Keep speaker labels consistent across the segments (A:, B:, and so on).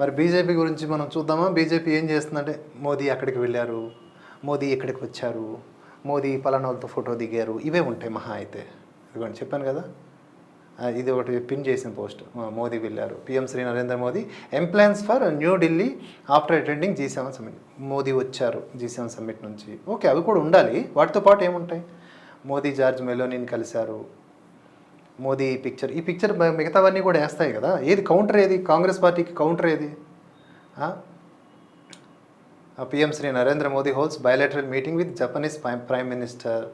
A: మరి బీజేపీ గురించి మనం చూద్దామా? బీజేపీ ఏం చేస్తుందంటే మోదీ అక్కడికి వెళ్ళారు మోదీ ఇక్కడికి వచ్చారు మోదీ పలానా వాళ్ళతో ఫోటో దిగారు ఇవే ఉంటాయి మహా అయితే. ఇదిగోండి చెప్పాను కదా? ఇది ఒకటి పిన్ చేసిన పోస్ట్. మోదీ వెళ్ళారు. PM Shri Narendra Modi emplanes for New Delhi after attending G seven summit? Modi వచ్చారు జీ సెవెన్ సమ్మిట్ నుంచి. ఓకే అవి కూడా ఉండాలి. వాటితో పాటు ఏముంటాయి? మోదీ జార్జ్ మెలోనిని కలిశారు. మోదీ ఈ పిక్చర్ ఈ పిక్చర్ మిగతావన్నీ కూడా వేస్తాయి కదా? ఏది కౌంటర్ ఏది? కాంగ్రెస్ పార్టీకి కౌంటర్ ఏది? PM Shri Narendra Modi holds bilateral meeting with Japanese prime minister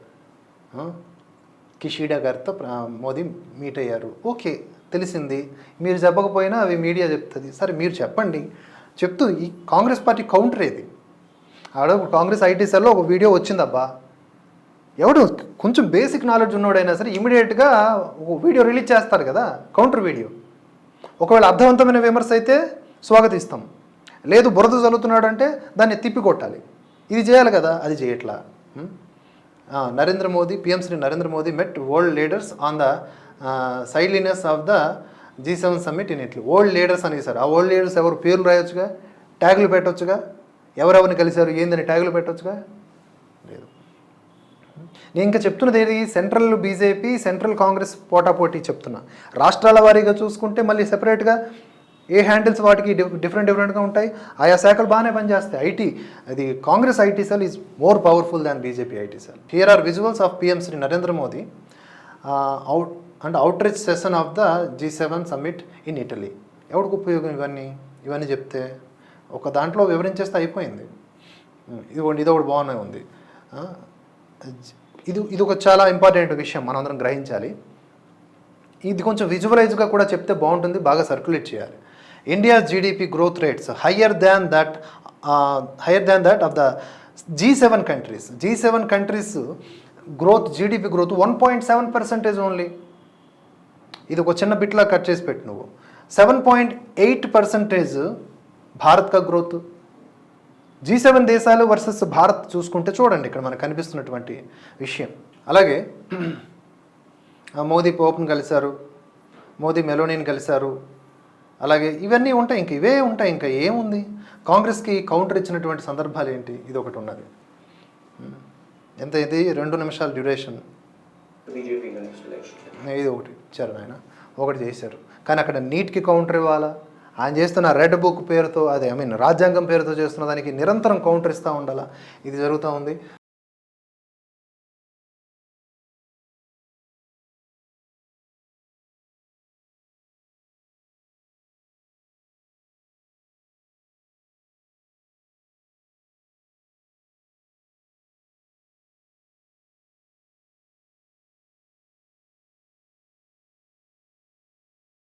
A: Kishida గారితో మోదీ మీట్ అయ్యారు. ఓకే తెలిసింది. మీరు చెప్పకపోయినా అవి మీడియా చెప్తుంది. సరే మీరు చెప్పండి. చెప్తూ ఈ కాంగ్రెస్ పార్టీ కౌంటర్ ఏది? ఆడ కాంగ్రెస్ ఐటీ సెల్లో ఒక వీడియో వచ్చిందబ్బా. ఎవడు కొంచెం బేసిక్ నాలెడ్జ్ ఉన్నోడైనా సరే ఇమీడియట్గా ఒక వీడియో రిలీజ్ చేస్తారు కదా కౌంటర్ వీడియో ఒకవేళ అర్థవంతమైన విమర్శ అయితే స్వాగతిస్తాం. లేదు బురద చల్లుతున్నాడు అంటే దాన్ని తిప్పి కొట్టాలి ఇది చేయాలి కదా అది చేయట్లా? Narendra Modi PM Shri Narendra Modi met world leaders on the sidelines of the G seven summit in Italy old leaders అని సార్ ఆ ఓల్డ్ లీడర్స్ ఎవరు పేర్లు రాయొచ్చుగా? ట్యాగులు పెట్టొచ్చుగా? ఎవరెవరిని కలిశారు? ఏందని ట్యాగులు పెట్టొచ్చుగా? నేను ఇంకా చెప్తున్నది ఏది? సెంట్రల్ బీజేపీ సెంట్రల్ కాంగ్రెస్ పోటాపోటీ చెప్తున్నా. రాష్ట్రాల వారీగా చూసుకుంటే మళ్ళీ సెపరేట్గా ఏ హ్యాండిల్స్ వాటికి డిఫరెంట్ డిఫరెంట్గా ఉంటాయి? ఆయా శాఖలు బాగానే పనిచేస్తాయి. ఐటీ అది Congress IT cell is more powerful than BJP IT cell. Here are visuals of PM Shri Narendra Modi out and outreach session of the G seven summit in Italy ఎవరికి ఉపయోగం ఇవన్నీ? ఇవన్నీ చెప్తే ఒక దాంట్లో వివరించేస్తే అయిపోయింది. ఇదిగోండి ఇది ఒకటి బాగానే ఉంది. ఇది ఇది ఒక చాలా ఇంపార్టెంట్ విషయం మనందరం గ్రహించాలి. ఇది కొంచెం విజువలైజ్గా కూడా చెప్తే బాగుంటుంది బాగా సర్క్యులేట్ చేయాలి. India GDP growth rates higher than that higher than that of the G seven countries G seven countries growth GDP growth one point seven percentage only ఇది ఒక చిన్న బిట్లా కట్ చేసి పెట్టు నువ్వు. Seven point eight percentage Bharat కా growth G seven దేశాలు versus Bharat చూసుకుంటే చూడండి ఇక్కడ మనకు కనిపిస్తున్నటువంటి విషయం. అలాగే మోదీ పోప్ని కలిశారు మోదీ మెలోనీని కలిశారు అలాగే ఇవన్నీ ఉంటాయి ఇంకా ఇవే ఉంటాయి ఇంకా ఏముంది? కాంగ్రెస్కి కౌంటర్ ఇచ్చినటువంటి సందర్భాలు ఏంటి? ఇది ఒకటి ఉన్నది. ఎంత ఇది? రెండు నిమిషాల డ్యూరేషన్. ఇది ఒకటి ఇచ్చారు ఆయన ఒకటి చేశారు. కానీ అక్కడ నీట్కి కౌంటర్ ఇవ్వాలా? ఆయన చేస్తున్న రెడ్ బుక్ పేరుతో అదే ఐ మీన్ రాజ్యాంగం పేరుతో చేస్తున్న దానికి నిరంతరం కౌంటర్ ఇస్తూ ఉండాలా? ఇది జరుగుతూ ఉంది.